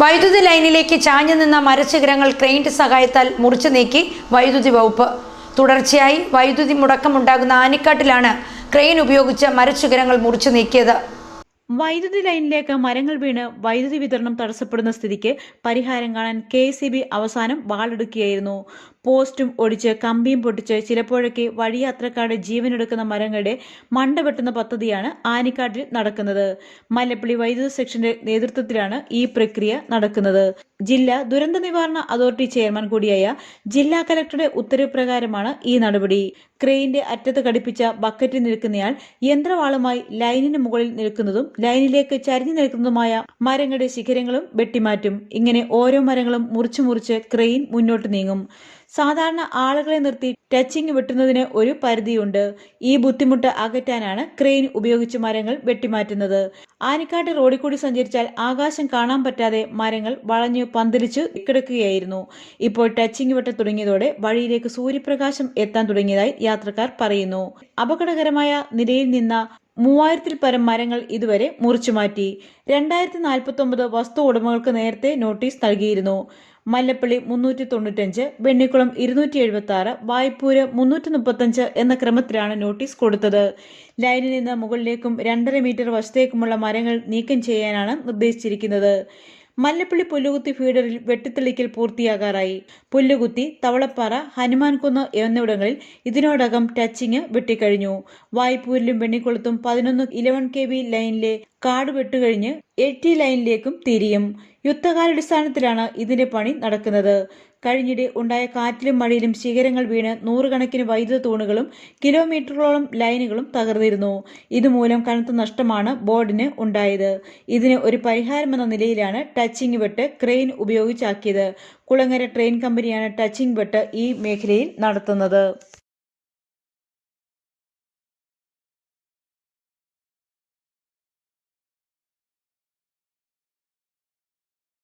വൈദ്യുതി ലൈനിലേക്ക് ചാഞ്ഞു നിന്ന മരശിഖരങ്ങൾ ക്രെയിന്റെ സഹായത്താൽ മുറിച്ചു നീക്കി വൈദ്യുതി വകുപ്പ്. തുടർച്ചയായി വൈദ്യുതി മുടക്കമുണ്ടാകുന്ന ആനിക്കാട്ടിലാണ് ക്രെയിൻ ഉപയോഗിച്ച് മരശിഖരങ്ങൾ മുറിച്ചു നീക്കിയത്. വൈദ്യുതി ലൈനിലേക്ക് മരങ്ങൾ വീണ് വൈദ്യുതി വിതരണം തടസ്സപ്പെടുന്ന സ്ഥിതിക്ക് പരിഹാരം കാണാൻ കെ അവസാനം വാളെടുക്കുകയായിരുന്നു. പോസ്റ്റും ഒടിച്ച് കമ്പിയും പൊട്ടിച്ച് ചിലപ്പോഴൊക്കെ വഴിയാത്രക്കാരുടെ ജീവനെടുക്കുന്ന മരങ്ങളുടെ മണ്ട വെട്ടുന്ന പദ്ധതിയാണ് ആനിക്കാട്ടിൽ നടക്കുന്നത്. മല്ലപ്പള്ളി വൈദ്യുത സെക്ഷന്റെ നേതൃത്വത്തിലാണ് ഈ പ്രക്രിയ നടക്കുന്നത്. ജില്ലാ ദുരന്ത നിവാരണ അതോറിറ്റി ചെയർമാൻ കൂടിയായ ജില്ലാ കലക്ടറുടെ ഉത്തരവ് പ്രകാരമാണ് ഈ നടപടി. ക്രെയിന്റെ അറ്റത്ത് ഘടിപ്പിച്ച ബക്കറ്റിൽ നിൽക്കുന്നയാൾ യന്ത്രവാളുമായി ലൈനിന് മുകളിൽ നിൽക്കുന്നതും ലൈനിലേക്ക് ചരിഞ്ഞു നിൽക്കുന്നതുമായ മരങ്ങളുടെ ശിഖരങ്ങളും വെട്ടിമാറ്റും. ഇങ്ങനെ ഓരോ മരങ്ങളും മുറിച്ചു മുറിച്ച് ക്രെയിൻ മുന്നോട്ട് നീങ്ങും. സാധാരണ ആളുകളെ നിർത്തി ടച്ചിങ് വെട്ടുന്നതിന് ഒരു പരിധിയുണ്ട്. ഈ ബുദ്ധിമുട്ട് അകറ്റാനാണ് ക്രെയിൻ ഉപയോഗിച്ച് മരങ്ങൾ വെട്ടിമാറ്റുന്നത്. ആനിക്കാട്ട് റോഡിൽ കൂടി സഞ്ചരിച്ചാൽ ആകാശം കാണാൻ പറ്റാതെ മരങ്ങൾ വളഞ്ഞു പന്തിരിച്ച് കിടക്കുകയായിരുന്നു. ഇപ്പോൾ ടച്ചിങ് വെട്ട തുടങ്ങിയതോടെ വഴിയിലേക്ക് സൂര്യപ്രകാശം എത്താൻ തുടങ്ങിയതായി യാത്രക്കാർ പറയുന്നു. അപകടകരമായ നിലയിൽ നിന്ന മൂവായിരത്തിൽ പരം മരങ്ങൾ ഇതുവരെ മുറിച്ചുമാറ്റി. രണ്ടായിരത്തി നാൽപ്പത്തി ഒമ്പത് വസ്തു ഉടമകൾക്ക് നേരത്തെ നോട്ടീസ് നൽകിയിരുന്നു. മല്ലപ്പള്ളി മുന്നൂറ്റി തൊണ്ണൂറ്റഞ്ച് വെണ്ണിക്കുളം ഇരുന്നൂറ്റി എഴുപത്തി ആറ് വായ്പൂര് മുന്നൂറ്റി മുപ്പത്തഞ്ച് എന്ന ക്രമത്തിലാണ് നോട്ടീസ് കൊടുത്തത്. ലൈനിൽ നിന്ന് മുകളിലേക്കും രണ്ടര മീറ്റർ വശത്തേക്കുമുള്ള മരങ്ങൾ നീക്കം ചെയ്യാനാണ് നിർദ്ദേശിച്ചിരിക്കുന്നത്. മല്ലപ്പള്ളി പുല്ലുകുത്തി ഫീഡറിൽ വെട്ടിത്തെളിക്കൽ പൂർത്തിയാകാറായി. പുല്ലുകുത്തി തവളപ്പാറ ഹനുമാൻകുന്ന് എന്നിവിടങ്ങളിൽ ഇതിനോടകം ടച്ചിങ് വെട്ടിക്കഴിഞ്ഞു. വായ്പൂരിലും വെണ്ണിക്കുളത്തും പതിനൊന്ന് ഇലവൻ കെ വി ലൈനിലെ കാട് വെട്ടുകഴിഞ്ഞ് എ ടി ലൈനിലേക്കും തിരിയും. യുദ്ധകാലാടിസ്ഥാനത്തിലാണ് ഇതിന്റെ പണി നടക്കുന്നത്. കഴിഞ്ഞിടെ ഉണ്ടായ കാറ്റിലും മഴയിലും ശിഖരങ്ങൾ വീണ് നൂറുകണക്കിന് വൈദ്യുത തൂണുകളും കിലോമീറ്ററോളം ലൈനുകളും തകർന്നിരുന്നു. ഇതുമൂലം കനത്ത നഷ്ടമാണ് ബോർഡിന് ഉണ്ടായത്. ഇതിന് ഒരു പരിഹാരമെന്ന നിലയിലാണ് ടച്ചിങ് വെട്ട് ക്രെയിൻ ഉപയോഗിച്ചാക്കിയത്. കുളങ്ങര ട്രെയിൻ കമ്പനിയാണ് ടച്ചിങ് വെട്ട് ഈ മേഖലയിൽ നടത്തുന്നത്.